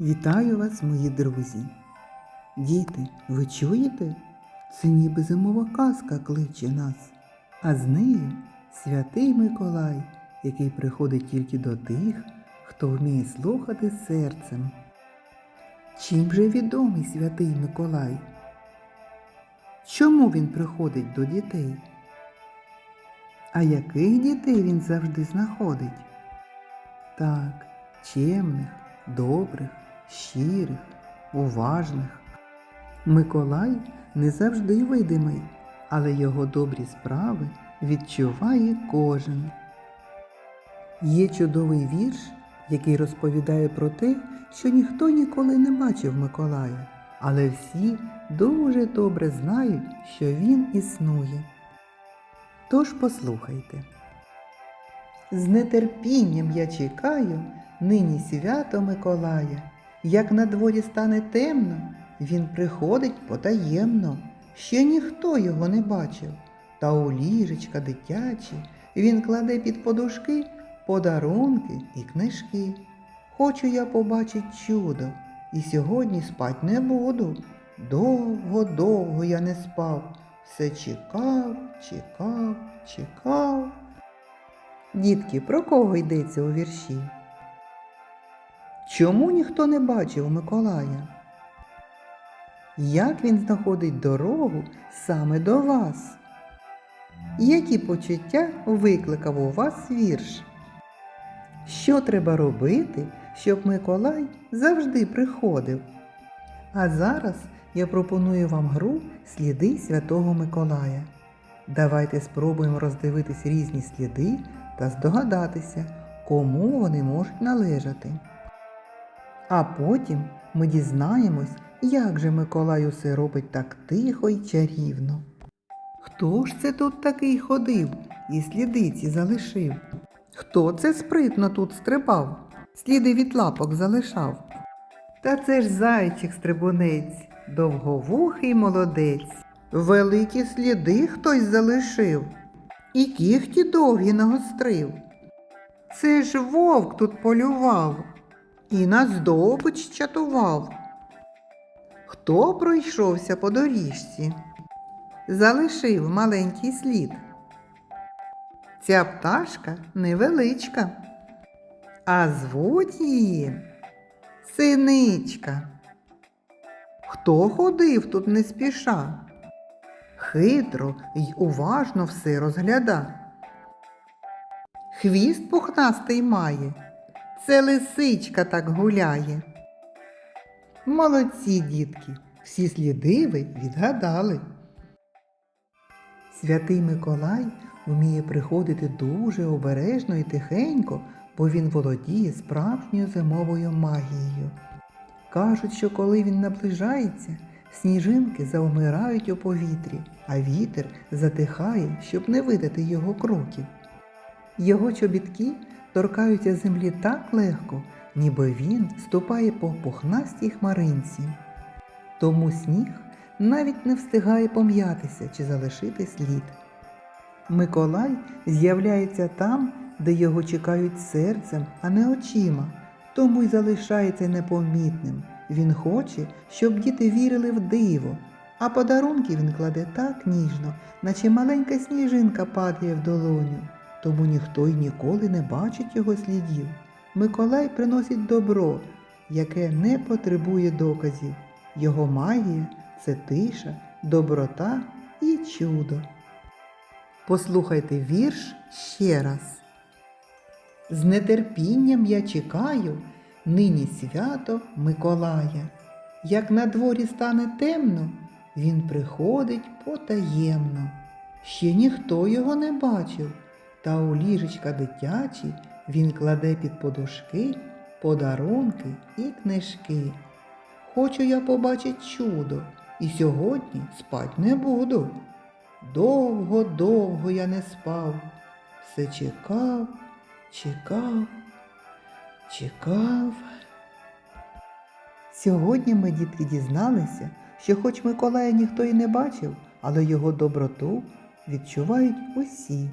Вітаю вас, мої друзі. Діти, ви чуєте? Це ніби зимова казка кличе нас, а з нею святий Миколай, який приходить тільки до тих, хто вміє слухати серцем. Чим же відомий святий Миколай? Чому він приходить до дітей? А яких дітей він завжди знаходить? Так, чемних, добрих, щирих, уважних. Миколай не завжди видимий, але його добрі справи відчуває кожен. Є чудовий вірш, який розповідає про те, що ніхто ніколи не бачив Миколая, але всі дуже добре знають, що він існує. Тож послухайте. З нетерпінням я чекаю нині свято Миколая. Як на дворі стане темно, він приходить потаємно. Ще ніхто його не бачив. Та у ліжечка дитячі він кладе під подушки подарунки і книжки. Хочу я побачить чудо, і сьогодні спать не буду. Довго-довго я не спав, все чекав, чекав, чекав. Дітки, про кого йдеться у вірші? Чому ніхто не бачив Миколая? Як він знаходить дорогу саме до вас? Які почуття викликав у вас вірш? Що треба робити, щоб Миколай завжди приходив? А зараз я пропоную вам гру Сліди Святого Миколая. Давайте спробуємо роздивитись різні сліди та здогадатися, кому вони можуть належати. А потім ми дізнаємось, як же Миколай усе робить так тихо й чарівно. Хто ж це тут такий ходив і сліди ці залишив? Хто це спритно тут стрибав, сліди від лапок залишав? Та це ж зайчик стрибунець, довговухий молодець. Великі сліди хтось залишив, і кіхті довгі нагострив. Це ж вовк тут полював і на здобич чатував. Хто пройшовся по доріжці? Залишив маленький слід. Ця пташка невеличка, а звуть її синичка. Хто ходив тут не спіша? Хитро й уважно все розгляда. Хвіст пухнастий має, це лисичка так гуляє. Молодці, дітки, всі сліди ви відгадали. Святий Миколай вміє приходити дуже обережно і тихенько, бо він володіє справжньою зимовою магією. Кажуть, що коли він наближається, сніжинки завмирають у повітрі, а вітер затихає, щоб не видати його кроків. Його чобітки торкаються землі так легко, ніби він ступає по пухнастій хмаринці. Тому сніг навіть не встигає пом'ятися чи залишити слід. Миколай з'являється там, де його чекають серцем, а не очима, тому й залишається непомітним. Він хоче, щоб діти вірили в диво, а подарунки він кладе так ніжно, наче маленька сніжинка падає в долоню. Тому ніхто й ніколи не бачить його слідів. Миколай приносить добро, яке не потребує доказів. Його магія це тиша, доброта і чудо. Послухайте вірш ще раз. З нетерпінням я чекаю нині свято Миколая. Як на дворі стане темно, він приходить потаємно. Ще ніхто його не бачив, та у ліжечка дитячі він кладе під подушки подарунки і книжки. Хочу я побачить чудо, і сьогодні спать не буду. Довго-довго я не спав, все чекав, чекав, чекав. Сьогодні ми, дітки, дізналися, що хоч Миколая ніхто і не бачив, але його доброту відчувають усі.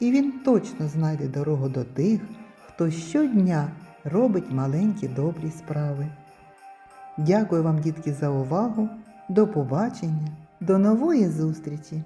І він точно знайде дорогу до тих, хто щодня робить маленькі добрі справи. Дякую вам, дітки, за увагу. До побачення, до нової зустрічі!